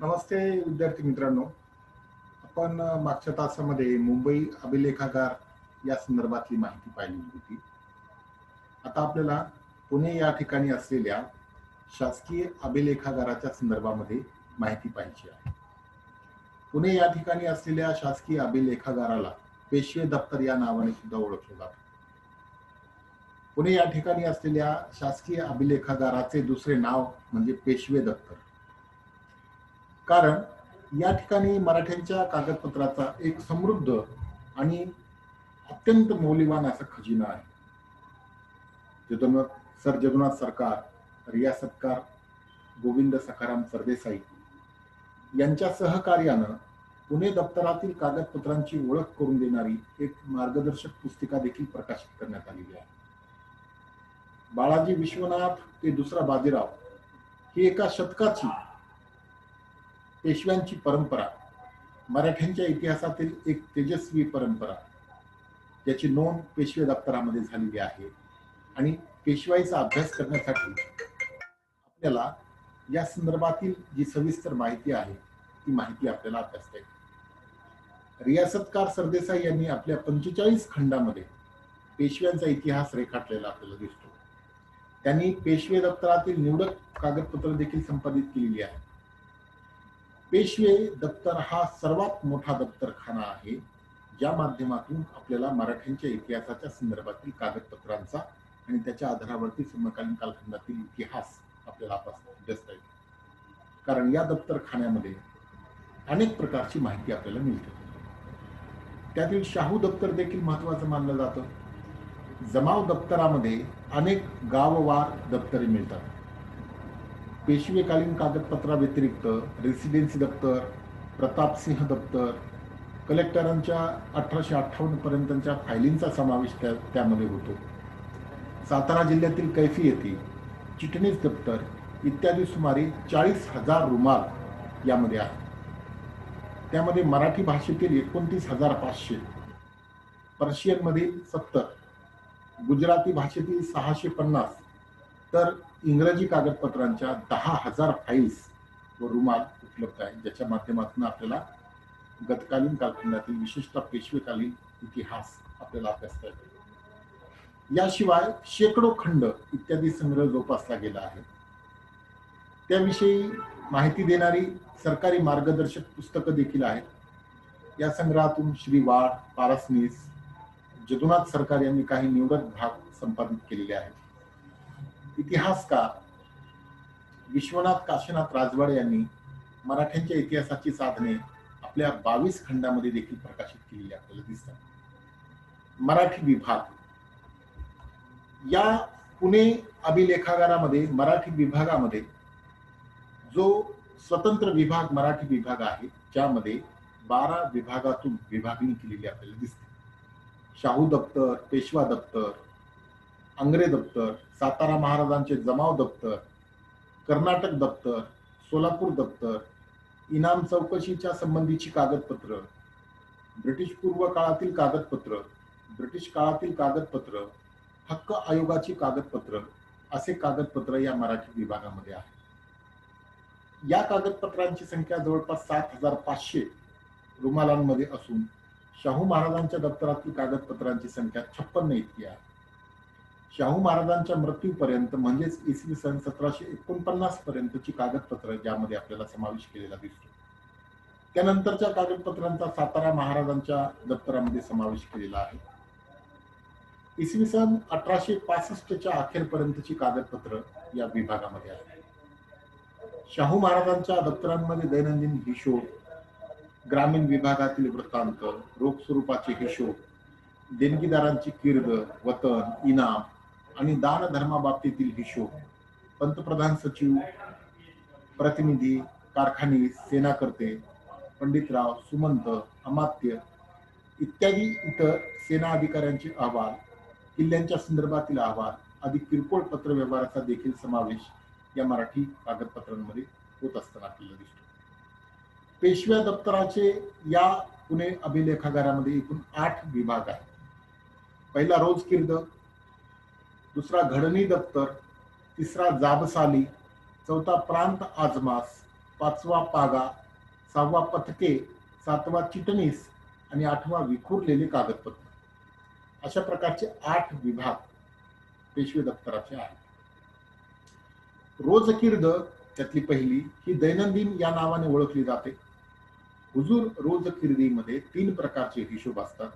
नमस्ते विद्यार्थी मित्रांनो. आपण मागच्या तासामध्ये मुंबई अभिलेखागार या संदर्भातली माहिती पाहिली होती. आता आपल्याला पुणे या ठिकाणी असलेल्या शासकीय अभिलेखागाराच्या संदर्भामध्ये माहिती पाहिजे आहे. पुणे या ठिकाणी असलेल्या शासकीय अभिलेखागाराला पेशवे दप्तर या नावाने सुद्धा ओळखले जाते. पुणे या ठिकाणी असलेल्या शासकीय अभिलेखागाराचे दुसरे नाव म्हणजे पेशवे दप्तर कारण या ठिकाणी मराठ्यांच्या कागदपत्राचा एक समृद्ध आणि अत्यंत मौल्यवान असा खजिना आहे. जगन्नाथ सर जगन्नाथ सरकार रियासतकार गोविंद सखाराम सरदेसाई यांच्या सहकार्यानं पुणे दप्तरातील कागदपत्रांची ओळख करून देणारी एक मार्गदर्शक पुस्तिका देखील प्रकाशित करण्यात आलेली आहे. बाळाजी विश्वनाथ ते दुसरा बाजीराव ही एका शतकाची पेशव्यांची परंपरा. मराठ्यांच्या इतिहासातील एक तेजस्वी परंपरा ज्याची नोंद पेशवे दप्तरामध्ये झालेली आहे. आणि पेशवाईचा अभ्यास करण्यासाठी आपल्याला या संदर्भातील जी सविस्तर माहिती आहे ती माहिती आपल्याला अभ्यासता येईल. रियासतकार सरदेसाई यांनी आपल्या पंचेचाळीस खंडामध्ये पेशव्यांचा इतिहास रेखाटलेला आपल्याला दिसतो. त्यांनी पेशवे दप्तरातील निवडक कागदपत्र देखील संपादित केलेली आहे पेशवे दप्तर हा सर्वात मोठा दप्तरखाना आहे ज्या माध्यमातून आपल्याला मराठ्यांच्या इतिहासाच्या संदर्भातील कागदपत्रांचा आणि त्याच्या आधारावरती समकालीन कालखंडातील इतिहास आपल्याला अभ्यासता येईल कारण या दप्तरखान्यामध्ये अनेक प्रकारची माहिती आपल्याला मिळते. त्यातील शाहू दप्तर देखील महत्वाचं मानलं जातं. जमाव दप्तरामध्ये अनेक गाववार दप्तरे मिळतात. पेशवेकालीन कागदपत्राव्यतिरिक्त रेसिडेन्सी दप्तर प्रतापसिंह दप्तर कलेक्टरांच्या अठराशे अठ्ठावन्नपर्यंतच्या फायलींचा समावेश त्या त्यामध्ये होतो. सातारा जिल्ह्यातील कैफी येथे चिटणीस दप्तर इत्यादी सुमारे चाळीस हजार रुमाल यामध्ये आहे. त्यामध्ये मराठी भाषेतील एकोणतीस हजार पाचशे पर्शियनमध्ये सत्तर गुजराती भाषेतील सहाशे पन्नास तर इंग्रजी कागदपत्रांच्या दहा हजार फाईल्स व रुमाल उपलब्ध आहेत ज्याच्या माध्यमातून आपल्याला गतकालीन कालखंडातील विशेषतः पेशवेकालीन इतिहास आपल्याला अभ्यासता येतो. याशिवाय शेकडो खंड इत्यादी संग्रह जोपासला गेला आहे. त्याविषयी माहिती देणारी सरकारी मार्गदर्शक पुस्तकं देखील आहेत. या संग्रहातून श्री वाड पारसनीस जदुनाथ सरकार यांनी काही निवडक भाग संपादित केलेले आहेत. इतिहासकार विश्वनाथ काशीनाथ राजवाड यांनी मराठ्यांच्या इतिहासाची साधने आपल्या बावीस खंडामध्ये देखील प्रकाशित केलेली आपल्याला दिसतात. मराठी विभाग. या पुणे अभिलेखागारामध्ये मराठी विभागामध्ये जो स्वतंत्र विभाग मराठी विभाग आहे ज्यामध्ये बारा विभागातून विभागणी केलेली आपल्याला दिसते. शाहू दप्तर पेशवा दप्तर आंग्रे दप्तर सातारा महाराजांचे जमाव दप्तर कर्नाटक दप्तर सोलापूर दप्तर इनाम चौकशीच्या संबंधीची कागदपत्र ब्रिटिश पूर्व काळातील कागदपत्र ब्रिटिश काळातील कागदपत्र हक्क आयोगाची कागदपत्र असे कागदपत्र या मराठी विभागामध्ये आहे या कागदपत्रांची संख्या जवळपास सात हजार पाचशे रुमालांमध्ये असून शाहू महाराजांच्या दप्तरातील कागदपत्रांची संख्या छप्पन्न इतकी आहे. शाहू महाराजांच्या मृत्यूपर्यंत म्हणजेच इसवी सन सतराशे एकोणपन्नास पर्यंतची कागदपत्र ज्यामध्ये आपल्याला समावेश केलेला दिसतो. त्यानंतरच्या कागदपत्रांचा सातारा महाराजांच्या दप्तरामध्ये समावेश केलेला आहे. इसवी सन अठराशे पासष्टच्या अखेरपर्यंतची कागदपत्र या विभागामध्ये आहे शाहू महाराजांच्या दप्तरांमध्ये दैनंदिन हिशोब ग्रामीण विभागातील वृत्तांत रोख स्वरूपाचे हिशोब देणगीदारांची कीर्द वतन इनाम आणि दान धर्माबाबतीतील हिशोब पंतप्रधान सचिव प्रतिनिधी कारखाने सेनाकर्ते पंडितराव सुमंत अमात्य इत्यादी इतर सेना अधिकाऱ्यांचे अहवाल किल्ल्यांच्या संदर्भातील अहवाल आदी किरकोळ पत्र व्यवहाराचा देखील समावेश या मराठी कागदपत्रांमध्ये होत असताना आपल्याला दिसतो. पेशव्या दप्तराचे या पुणे अभिलेखागारामध्ये एकूण आठ विभाग आहेत. पहिला रोज किर्द दुसरा घडणी दप्तर तिसरा जाबसाली चौथा प्रांत आजमास पाचवा पागा सहावा पथके सातवा चिटणीस आणि आठवा विखुरलेले कागदपत्र. अशा प्रकारचे आठ विभाग पेशवे दप्तराचे आहेत. रोजकिर्द त्यातली पहिली ही दैनंदिन या नावाने ओळखली जाते. हुजूर रोजकिर्दीमध्ये तीन प्रकारचे हिशोब असतात.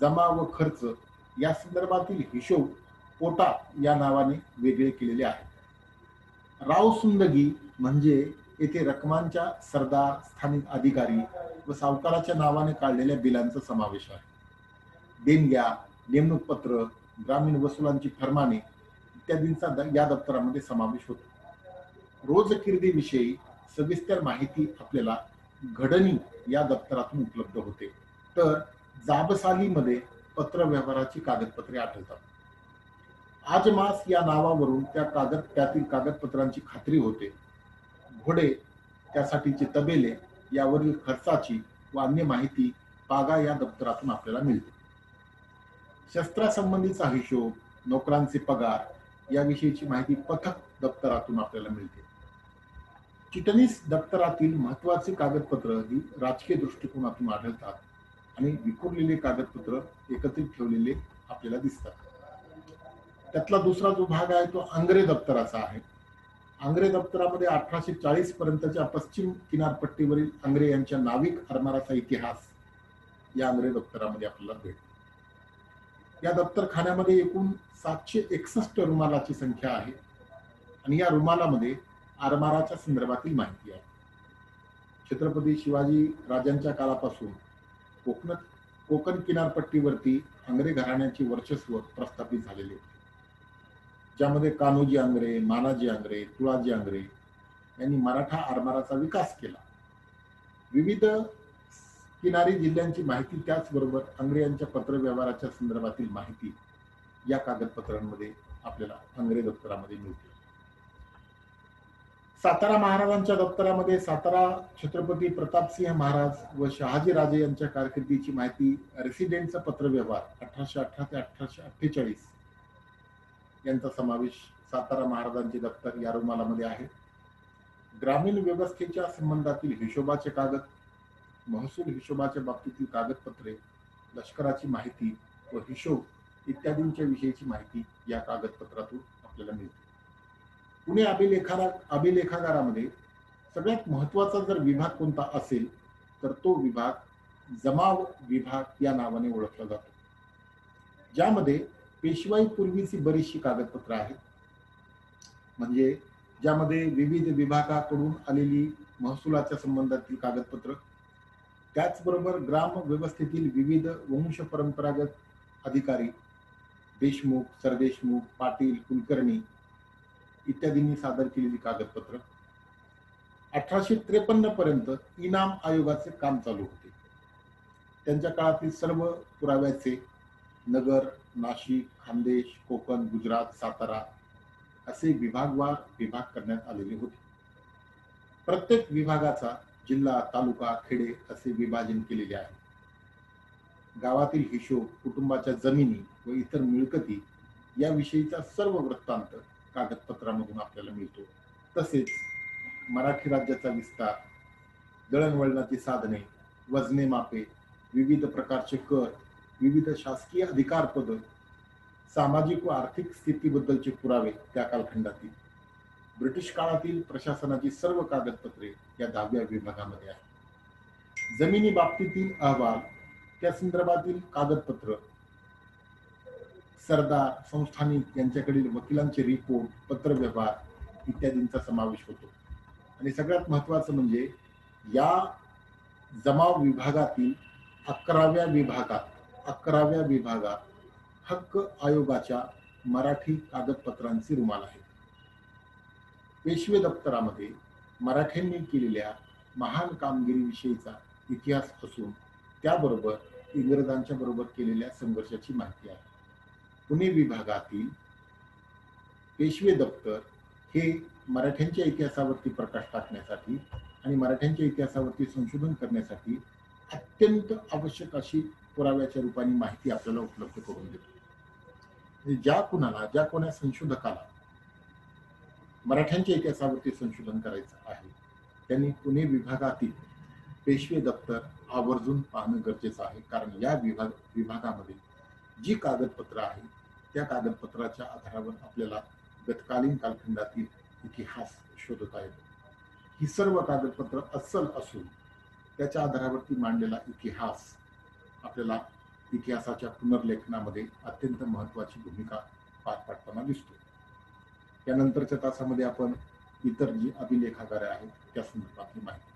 जमा व खर्च या संदर्भातील हिशोब पोटा या नावाने वेगळे केलेले आहेत राव सुंदगी म्हणजे येथे रकमांच्या सरदार स्थानिक अधिकारी व सावकाराच्या नावाने काढलेल्या बिलांचा समावेश आहे. देणग्या नेमणूक पत्र ग्रामीण वसुलांची फरमाने इत्यादींचा या दप्तरामध्ये समावेश होतो. रोजकिर्दीविषयी सविस्तर माहिती आपल्याला घडणी या दप्तरातून उपलब्ध होते. तर जाबसालीमध्ये पत्र व्यवहाराची कागदपत्रे आढळतात. आजमास या नावावरून त्या कागद त्यातील कागदपत्रांची खात्री होते. घोडे त्यासाठीचे तबेले यावरील खर्चाची व अन्य माहिती पागा या दप्तरातून आपल्याला मिळते. शस्त्रासंबंधीचा हिशोब नोकरांचे पगार याविषयीची माहिती पथक दप्तरातून आपल्याला मिळते. चिटणीस दप्तरातील महत्त्वाचे कागदपत्र ही राजकीय दृष्टिकोनातून आढळतात आणि विखुरलेले कागदपत्र एकत्रित ठेवलेले आपल्याला दिसतात. त्यातला दुसरा जो भाग आहे तो आंग्रे दप्तराचा आहे. आंग्रे दप्तरामध्ये अठराशे चाळीस पर्यंतच्या पश्चिम किनारपट्टीवरील आंग्रे यांच्या नाविक आरमाराचा इतिहास या आंग्रे दप्तरामध्ये आपल्याला भेटतो. या दप्तरखान्यामध्ये एकूण सातशे एकसष्ट रुमालाची संख्या आहे आणि या रुमालामध्ये आरमाराच्या संदर्भातील माहिती आहे. छत्रपती शिवाजी राजांच्या काळापासून कोकण कोकण किनारपट्टीवरती आंग्रे घराण्याचे वर्चस्व प्रस्थापित झालेले होते. ज्यामध्ये कान्होजी आंग्रे नानाजी आंग्रे तुळाजी आंग्रे यांनी मराठा आरमाराचा विकास केला. विविध किनारी जिल्ह्यांची माहिती त्याचबरोबर आंग्रे यांच्या पत्रव्यवहाराच्या संदर्भातील माहिती या कागदपत्रांमध्ये आपल्याला आंग्रे दप्तरामध्ये मिळते. सातारा महाराजांच्या दप्तरामध्ये सातारा छत्रपती प्रतापसिंह महाराज व शहाजी राजे यांच्या कारकिर्दीची माहिती रेसिडेंटचा पत्रव्यवहार अठराशे अठरा ते अठराशे अठ्ठेचाळीस यांचा समावेश सातारा महाराजांचे दप्तर या रुमालामध्ये आहे. ग्रामीण व्यवस्थेच्या संबंधातील हिशोबाचे कागद महसूल हिशोबाच्या बाबतीतील कागदपत्रे लष्कराची माहिती व हिशोब इत्यादींच्या विषयीची माहिती या कागदपत्रातून आपल्याला मिळते. पुणे अभिलेखारा अभिलेखागारामध्ये सगळ्यात महत्त्वाचा जर विभाग कोणता असेल तर तो विभाग जमाव विभाग या नावाने ओळखला जातो. ज्यामध्ये पेशवाई पूर्वीची बरीचशी कागदपत्र आहेत. म्हणजे ज्यामध्ये विविध विभागाकडून आलेली महसुलाच्या संबंधातील कागदपत्र त्याचबरोबर ग्राम व्यवस्थेतील विविध वंश परंपरागत अधिकारी देशमुख सरदेशमुख पाटील कुलकर्णी इत्यादींनी सादर केलेली कागदपत्र. अठराशे त्रेपन्न पर्यंत इनाम आयोगाचे काम चालू होते. त्यांच्या काळातील सर्व पुराव्याचे नगर नाशिक खानदेश कोकण गुजरात सातारा असे विभागवार विभाग करण्यात आलेले होते. प्रत्येक विभागाचा जिल्हा तालुका खेडे असे विभाजन केलेले आहे. गावातील हिशोब कुटुंबाच्या जमिनी व इतर मिळकती याविषयीचा सर्व वृत्तांत कागदपत्रामधून आपल्याला मिळतो. तसेच मराठी राज्याचा विस्तार दळणवळणाची साधने वजने मापे विविध प्रकारचे कर विविध शासकीय अधिकार पद सामाजिक व आर्थिक स्थितीबद्दलचे पुरावे त्या कालखंडातील. ब्रिटिश काळातील प्रशासनाची सर्व कागदपत्रे या दहाव्या विभागामध्ये आहेत. जमिनी बाबतीतील अहवाल त्या संदर्भातील कागदपत्र सरदार संस्थानिक यांच्याकडील वकिलांचे रिपोर्ट पत्रव्यवहार इत्यादींचा समावेश होतो. आणि सगळ्यात महत्वाचं म्हणजे या जमाव विभागातील अकराव्या विभागात अकराव्या विभागात हक्क आयोगाच्या मराठी कागदपत्रांची रुमाल आहे पेशवे दप्तरामध्ये मराठ्यांनी केलेल्या महान कामगिरीविषयीचा इतिहास असून त्याबरोबर इंग्रजांच्या बरोबर केलेल्या संघर्षाची माहिती आहे. पुणे विभागातील पेशवे दप्तर हे मराठ्यांच्या इतिहासावरती प्रकाश टाकण्यासाठी आणि मराठ्यांच्या इतिहासावरती संशोधन करण्यासाठी अत्यंत आवश्यक अशी पुराव्याच्या रूपाने माहिती आपल्याला उपलब्ध करून देतो. ज्या कुणाला ज्या कोणा संशोधकाला मराठ्यांच्या इतिहासावरती संशोधन करायचं आहे त्यांनी पुणे विभागातील पेशवे दप्तर आवर्जून पाहणं गरजेचं आहे. कारण या विभाग विभागामध्ये जी कागदपत्र आहे त्या कागदपत्राच्या आधारावर आपल्याला गतकालीन कालखंडातील इतिहास शोधता येतो. ही सर्व कागदपत्र अस्सल असून त्याच्या आधारावरती मांडलेला इतिहास आपल्याला इतिहासाच्या पुनर्लेखनामध्ये अत्यंत महत्वाची भूमिका पार पाडताना दिसतो. त्यानंतरच्या तासामध्ये आपण इतर जी अभिलेखागारे आहेत त्या संदर्भातली माहिती